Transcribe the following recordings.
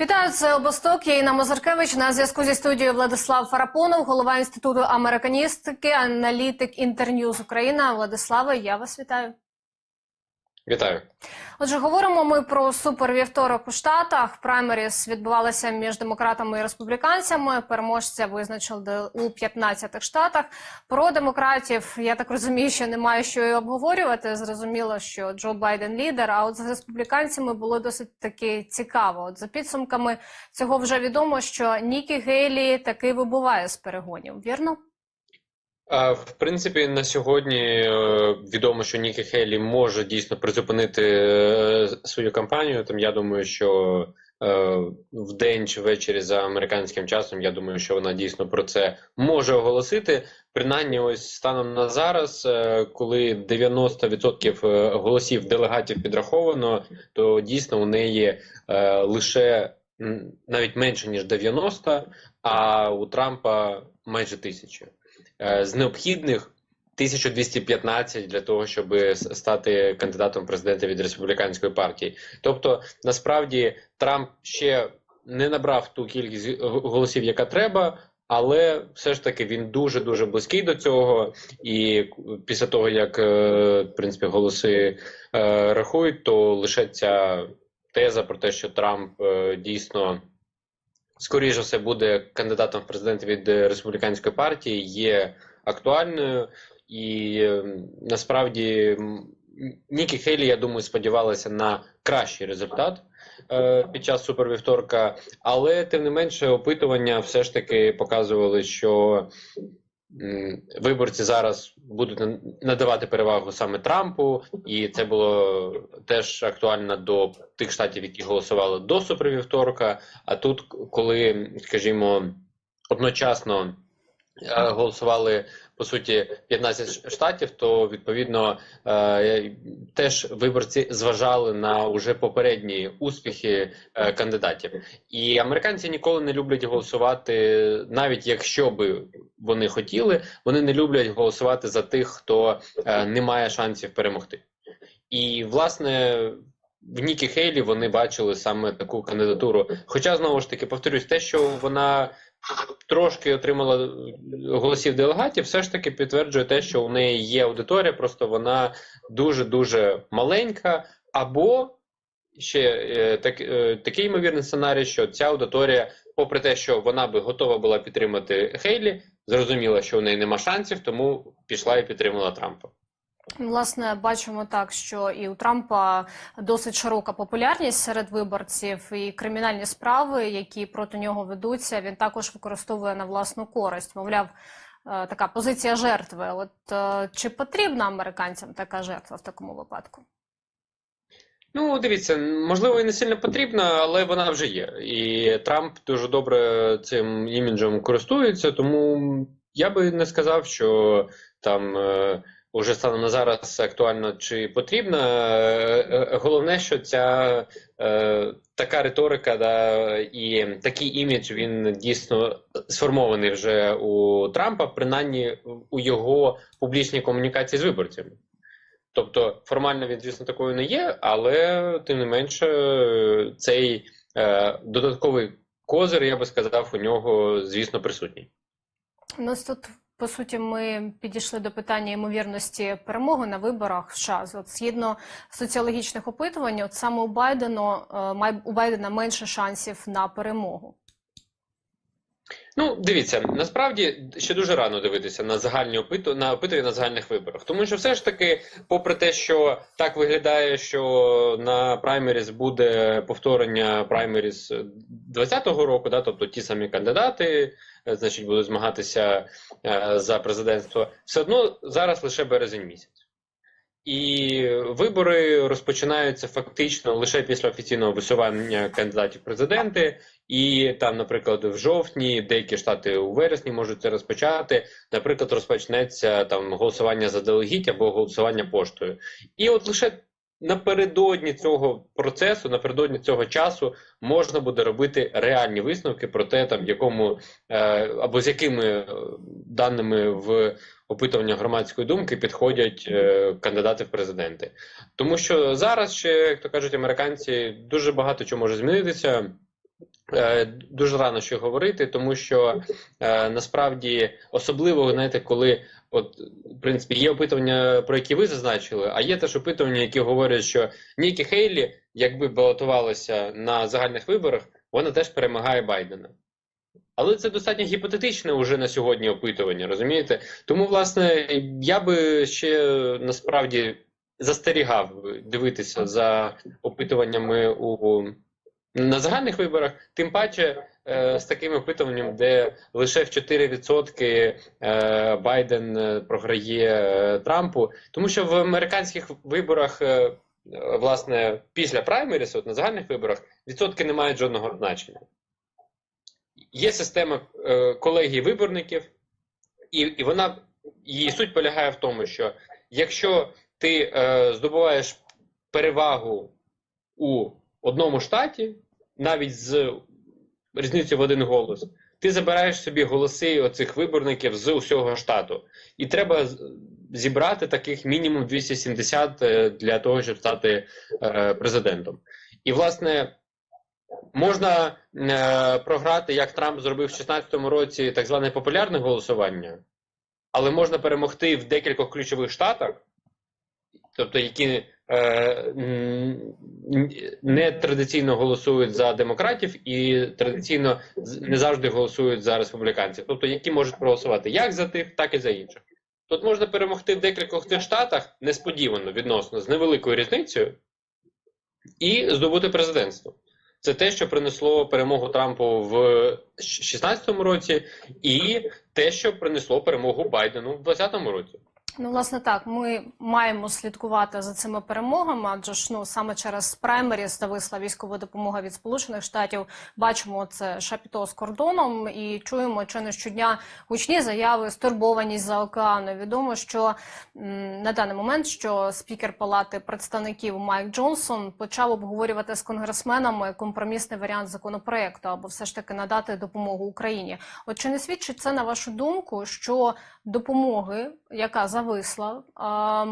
Вітаю, це Обосток. Я Інна Мозаркевич. На зв'язку зі студією Владислав Фарапонов, голова інституту американістики, аналітик Інтерньюз Україна. Владиславе, я вас вітаю. Вітаю. Отже, говоримо ми про супервівторок у Штатах. Праймеріс відбувалися між демократами і республіканцями. Переможця визначили у 15 штатах. Про демократів я так розумію, що немає що і обговорювати. Зрозуміло, що Джо Байден лідер. А от з республіканцями було досить таки цікаво. От за підсумками цього вже відомо, що Нікі Гейлі таки вибуває з перегонів. Вірно? В принципі, на сьогодні е, відомо, що Нікі Хейлі може дійсно призупинити е, свою кампанію. Там я думаю, що е, в день чи ввечері за американським часом, я думаю, що вона дійсно про це може оголосити. Принаймні, ось станом на зараз, коли 90% е, голосів делегатів підраховано, то дійсно у неї лише навіть менше ніж 90, а у Трампа майже тисяча. Е, з необхідних 1215 для того, щоб стати кандидатом президента від республіканської партії. Тобто, насправді, Трамп ще не набрав ту кількість голосів, яка треба. Але все ж таки він дуже дуже близький до цього, і після того як е, в принципі голоси е, рахують, то лише ця теза про те, що Трамп дійсно скоріше все буде кандидатом в президенти від е, республіканської партії, є актуальною, і е, насправді Нікі Хейлі, я думаю, сподівалася на кращий результат е, під час супервівторка, але тим не менше опитування все ж таки показували, що виборці зараз будуть надавати перевагу саме Трампу, і це було теж актуально до тих штатів, які голосували до супервівторка. А тут, коли, скажімо, одночасно е, голосували по суті 15 штатів, то відповідно е, теж виборці зважали на уже попередні успіхи е, кандидатів. І американці ніколи не люблять голосувати, навіть якщо би вони хотіли, вони не люблять голосувати за тих, хто е, не має шансів перемогти. І власне. В Нікі Хейлі вони бачили саме таку кандидатуру. Хоча знову ж таки повторюсь, те, що вона трошки отримала голосів делегатів, все ж таки підтверджує те, що у неї є аудиторія, просто вона дуже дуже маленька, або ще е, так, е, такий ймовірний сценарій, що ця аудиторія, попри те, що вона би готова була підтримати Хейлі, зрозуміла, що у неї нема шансів, тому пішла і підтримала Трампа. Власне, бачимо так, що і у Трампа досить широка популярність серед виборців, і кримінальні справи, які проти нього ведуться, він також використовує на власну користь. Мовляв, е, така позиція жертви. От е, чи потрібна американцям така жертва в такому випадку? Ну, дивіться, можливо, і не сильно потрібна, але вона вже є. І Трамп дуже добре цим іміджем користується, тому я би не сказав, що там е, уже станом на зараз актуально чи потрібна. Е, е, Головне, що ця е, така риторика да, і такий імідж він дійсно сформований вже у Трампа, принаймні у його публічній комунікації з виборцями. Тобто формально він, звісно, такою не є, але тим не менше цей е, додатковий козир, я би сказав, у нього, звісно, присутній. У нас тут, по суті, ми підійшли до питання ймовірності перемоги на виборах в США. От згідно соціологічних опитувань, от саме у Байдену е, у Байдена менше шансів на перемогу. Ну, дивіться, насправді ще дуже рано дивитися на загальні опиту на опитування на загальних виборах, тому що все ж таки, попри те, що так виглядає, що на праймеріс буде повторення праймеріс 20-го року, да, тобто ті самі кандидати, значить, будуть змагатися е, за президентство, все одно зараз лише березень місяць. І вибори розпочинаються фактично лише після офіційного висування кандидатів президенти. І там, наприклад, в жовтні деякі штати у вересні можуть це розпочати. Наприклад, розпочнеться там голосування за делегіть або голосування поштою. І от лише напередодні цього процесу, напередодні цього часу, можна буде робити реальні висновки про те, там якому е, або з якими е, даними в опитування громадської думки підходять е, кандидати в президенти. Тому що зараз ще, як то кажуть американці, дуже багато чого може змінитися. Дуже рано що говорити, тому що насправді особливо, знаєте, коли от в принципі є опитування, про які ви зазначили, а є теж опитування, які говорять, що Нікі Хейлі, якби балотувалася на загальних виборах, вона теж перемагає Байдена. Але це достатньо гіпотетичне уже на сьогодні опитування, розумієте? Тому, власне, я би ще насправді застерігав дивитися за опитуваннями у на загальних виборах, тим паче з таким опитуванням, де лише в 4% е, Байден е, програє е, Трампу, тому що в американських виборах, е, е, власне, після праймеріс, от на загальних виборах, відсотки не мають жодного значення. Є система е, колегії виборників, і, і вона її суть полягає в тому, що якщо ти е, здобуваєш перевагу у одному штаті, навіть з різницею в один голос, ти забираєш собі голоси оцих виборників з усього штату. І треба зібрати таких мінімум 270 е, для того, щоб стати е, президентом. І, власне, можна е, програти, як Трамп зробив в 2016 році, так зване популярне голосування, але можна перемогти в декількох ключових штатах, тобто які не традиційно голосують за демократів і традиційно не завжди голосують за республіканців, тобто які можуть проголосувати як за тих, так і за інших. Тут можна перемогти в декількох цих штатах несподівано відносно з невеликою різницею і здобути президентство. Це те, що принесло перемогу Трампу в 2016 році, і те, що принесло перемогу Байдену в 2020 році. Ну, власне, так, ми маємо слідкувати за цими перемогами, адже ж ну саме через праймеріс зависла військова допомога від Сполучених Штатів. Бачимо це шапіто з кордоном і чуємо чи не щодня гучні заяви, стурбованість за океану. Відомо, що на даний момент що спікер Палати представників Майк Джонсон почав обговорювати з конгресменами компромісний варіант законопроекту, або все ж таки надати допомогу Україні. От чи не свідчить це на вашу думку, що допомоги, яка зависла, а,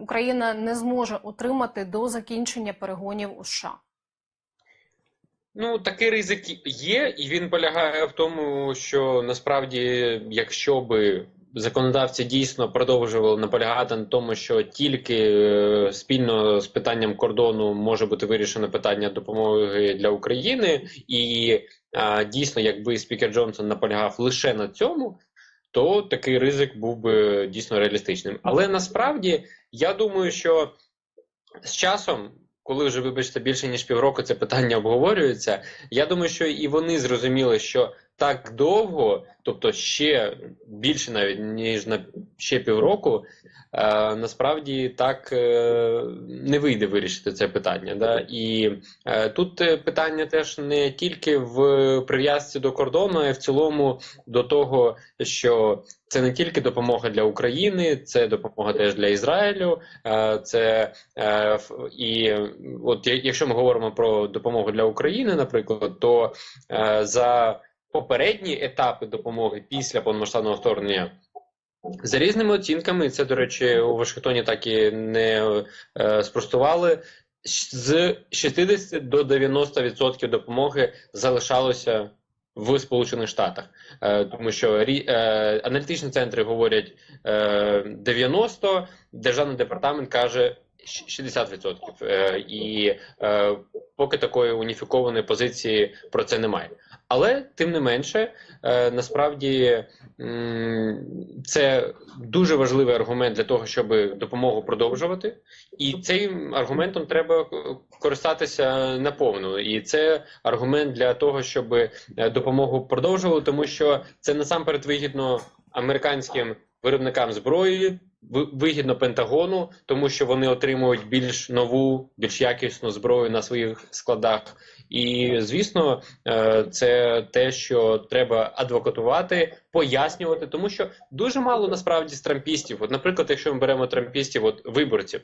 Україна не зможе отримати до закінчення перегонів у США. Ну, такий ризик є, і він полягає в тому, що насправді, якщо би законодавці дійсно продовжували наполягати на тому, що тільки е, спільно з питанням кордону може бути вирішено питання допомоги для України, і дійсно, якби спікер Джонсон наполягав лише на цьому, то такий ризик був би дійсно реалістичним. Але насправді я думаю, що з часом, коли вже, вибачте, більше ніж півроку це питання обговорюється, я думаю, що і вони зрозуміли, що так довго, тобто ще більше навіть ніж на ще півроку, е, насправді так е, не вийде вирішити це питання. Да? І е, тут е, питання теж не тільки в прив'язці до кордону, а й в цілому до того, що це не тільки допомога для України, це допомога теж для Ізраїлю. е, Це е, і от якщо ми говоримо про допомогу для України, наприклад, то е, за попередні етапи допомоги після повномасштабного вторгнення. За різними оцінками, це, до речі, у Вашингтоні так і не е, спростували. З 60 до 90% допомоги залишалося в Сполучених Штатах, е, тому що рі- е, аналітичні центри говорять е, 90, державний департамент каже щ- 60%. Е, і е, поки такої уніфікованої позиції про це немає. Але тим не менше, е, насправді це дуже важливий аргумент для того, щоб допомогу продовжувати, і цим аргументом треба користатися наповну. І це аргумент для того, щоб е, допомогу продовжували, тому що це насамперед вигідно американським виробникам зброї. Ви- Вигідно Пентагону, тому що вони отримують більш нову, більш якісну зброю на своїх складах. І звісно, е, це те, що треба адвокатувати, пояснювати, тому що дуже мало насправді з трампістів. От, наприклад, якщо ми беремо трампістів, от виборців,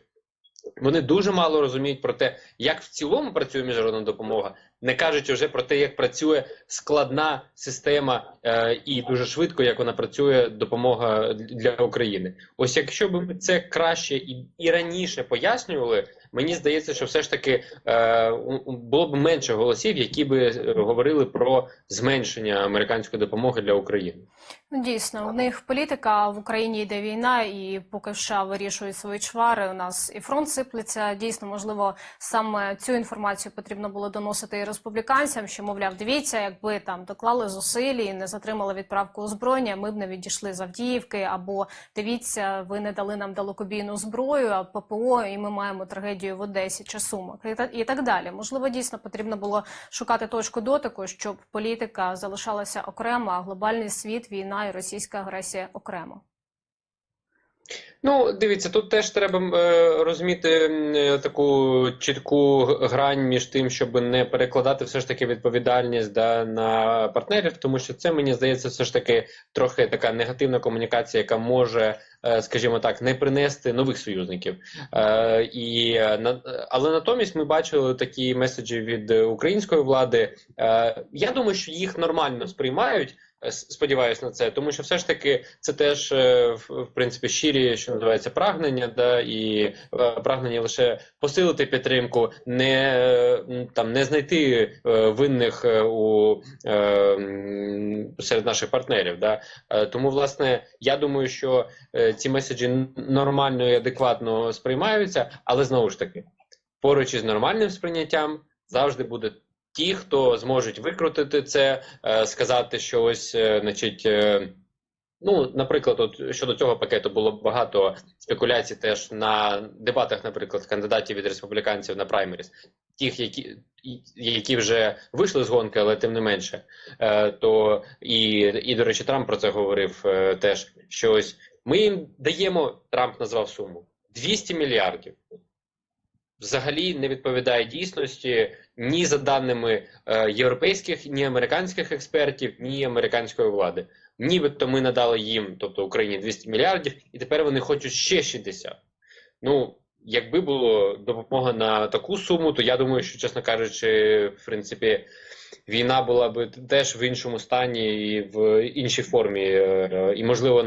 вони дуже мало розуміють про те, як в цілому працює міжнародна допомога, Не кажучи вже про те, як працює складна система е, і дуже швидко, як вона працює допомога для України. Ось якщо б ми це краще і, і раніше пояснювали, мені здається, що все ж таки е, було б менше голосів, які би е, говорили про зменшення американської допомоги для України. Ну, дійсно, у них політика в Україні йде війна, і поки США вирішують свої чвари, у нас і фронт сиплеться. Дійсно, можливо, саме цю інформацію потрібно було доносити і республіканцям, що мовляв, дивіться, якби там доклали зусиль і не затримали відправку озброєння, ми б не відійшли з Авдіївки, або дивіться, ви не дали нам далекобійну зброю, а ППО, і ми маємо трагедію в Одесі чи Сумах, і та- і так далі. Можливо, дійсно потрібно було шукати точку дотику, щоб політика залишалася окремо, а глобальний світ, війна і російська агресія окремо. Ну, дивіться, тут теж треба е, розуміти е, таку чітку грань між тим, щоб не перекладати все ж таки відповідальність да, на партнерів, тому що це мені здається, все ж таки трохи така негативна комунікація, яка може, е, скажімо так, не принести нових союзників. І на але натомість ми бачили такі меседжі від української влади. Я думаю, що їх нормально сприймають. Е, с- Сподіваюсь на це, тому що все ж таки це теж е, в, принципі щирі, що називається прагнення, да і е, прагнення лише посилити підтримку, не там не знайти винних у серед наших партнерів. Да? Тому, власне, я думаю, що ці меседжі нормально і адекватно сприймаються, але знову ж таки, поруч із нормальним сприйняттям завжди буде. Ті, хто зможуть викрутити це, е, сказати, що ось, е, значить, е, ну, наприклад, от щодо цього пакету було багато спекуляцій теж на дебатах, наприклад, кандидатів від республіканців на праймеріс, тих, які, які вже вийшли з гонки, але тим не менше. Е, то і, і, до речі, Трамп про це говорив е, теж. Що ось ми їм даємо, Трамп назвав суму 200 мільярдів. Взагалі не відповідає дійсності ні за даними е, європейських, ні американських експертів, ні американської влади. Нібито ми надали їм, тобто Україні 200 мільярдів, і тепер вони хочуть ще 60. Ну, якби було допомога на таку суму, то я думаю, що, чесно кажучи, в принципі, війна була б теж в іншому стані і в іншій формі. е, І, можливо,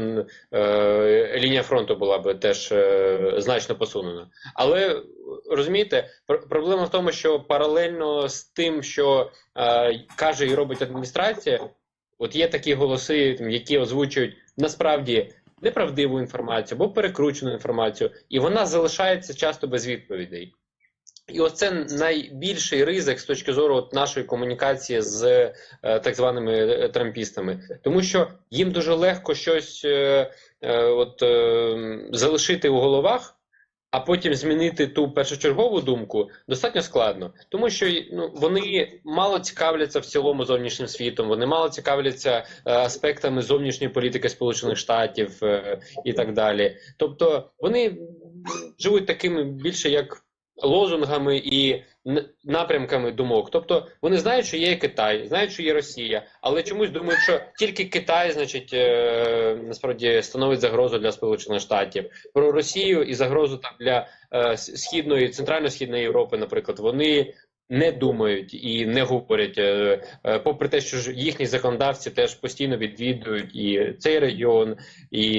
е, лінія фронту була б теж е, значно посунена. Але розумієте, пр- проблема в тому, що паралельно з тим, що е, каже і робить адміністрація, от є такі голоси, які озвучують насправді неправдиву інформацію або перекручену інформацію, і вона залишається часто без відповідей. І оце найбільший ризик з точки зору от нашої комунікації з е, так званими е, трампістами, тому що їм дуже легко щось е, е, от, е, залишити у головах, а потім змінити ту першочергову думку достатньо складно, тому що ну, вони мало цікавляться в цілому зовнішнім світом, вони мало цікавляться е, аспектами зовнішньої політики Сполучених Штатів е, і так далі. Тобто вони живуть такими більше як лозунгами і напрямками думок. Тобто вони знають, що є Китай, знають, що є Росія, але чомусь думають, що тільки Китай, значить, е, насправді становить загрозу для Сполучених Штатів. Про Росію і загрозу там для е, східної, центрально-східної Європи, наприклад, вони. Не думають і не говорять, е, попри те, що їхні законодавці теж постійно відвідують і цей регіон, і,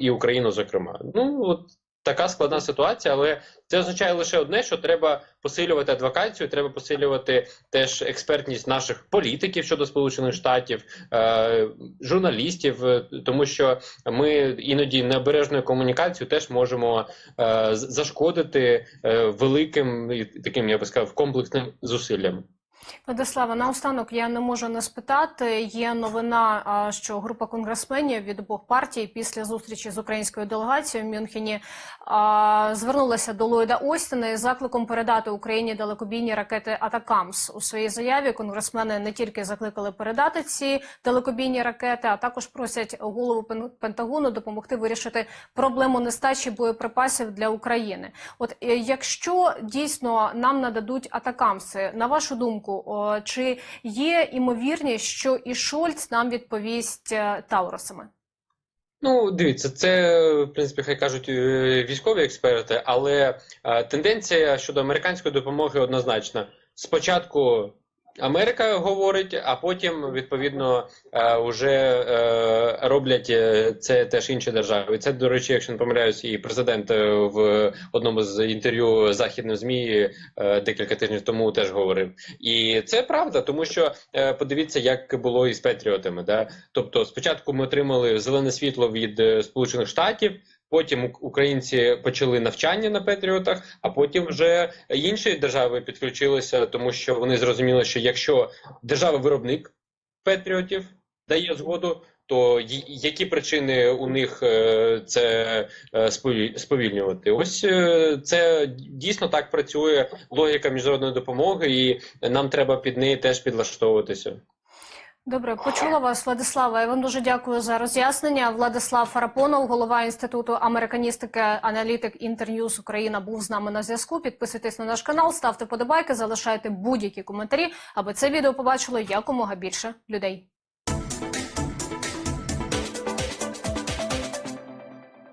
і Україну, зокрема. Ну от така складна ситуація, але це означає лише одне, що треба посилювати адвокацію, треба посилювати теж експертність наших політиків щодо Сполучених Штатів, е, журналістів, е, тому що ми іноді необережною комунікацією теж можемо е, зашкодити е, великим таким, я би сказав, комплексним зусиллям. Владислава, наостанок я не можу не спитати. Є новина, що група конгресменів від обох партій після зустрічі з українською делегацією в Мюнхені звернулася до Ллойда Остіна із закликом передати Україні далекобійні ракети Атакамс. У своїй заяві конгресмени не тільки закликали передати ці далекобійні ракети, а також просять голову Пен- Пентагону допомогти вирішити проблему нестачі боєприпасів для України. От е, якщо дійсно нам нададуть атакамси, на вашу думку, чи є імовірність, що і Шольц нам відповість е, Тауросами? Ну, дивіться, це в принципі хай кажуть е, військові експерти, але е, тенденція щодо американської допомоги однозначна. Спочатку Америка говорить, а потім відповідно е, вже е, роблять е, це теж інші держави. Це, до речі, якщо не помиляюсь, і президент е, в одному з інтерв'ю західним змі е, декілька тижнів тому теж говорив. І це правда, тому що е, подивіться, як було із Петріотами. Да? Тобто, спочатку ми отримали зелене світло від е, Сполучених Штатів. Потім українці почали навчання на Петріотах, а потім вже інші держави підключилися, тому що вони зрозуміли, що якщо держава-виробник Петріотів дає згоду, то які причини у них е, це е, сповільнювати? Ось е, це дійсно так працює логіка міжнародної допомоги, і нам треба під неї теж підлаштовуватися. Добре, почула вас, Владислава. Я вам дуже дякую за роз'яснення. Владислав Фарапонов, голова інституту американістики, аналітик Інтерньюз Україна, був з нами на зв'язку. Підписуйтесь на наш канал, ставте подобайки, залишайте будь-які коментарі, аби це відео побачило якомога більше людей.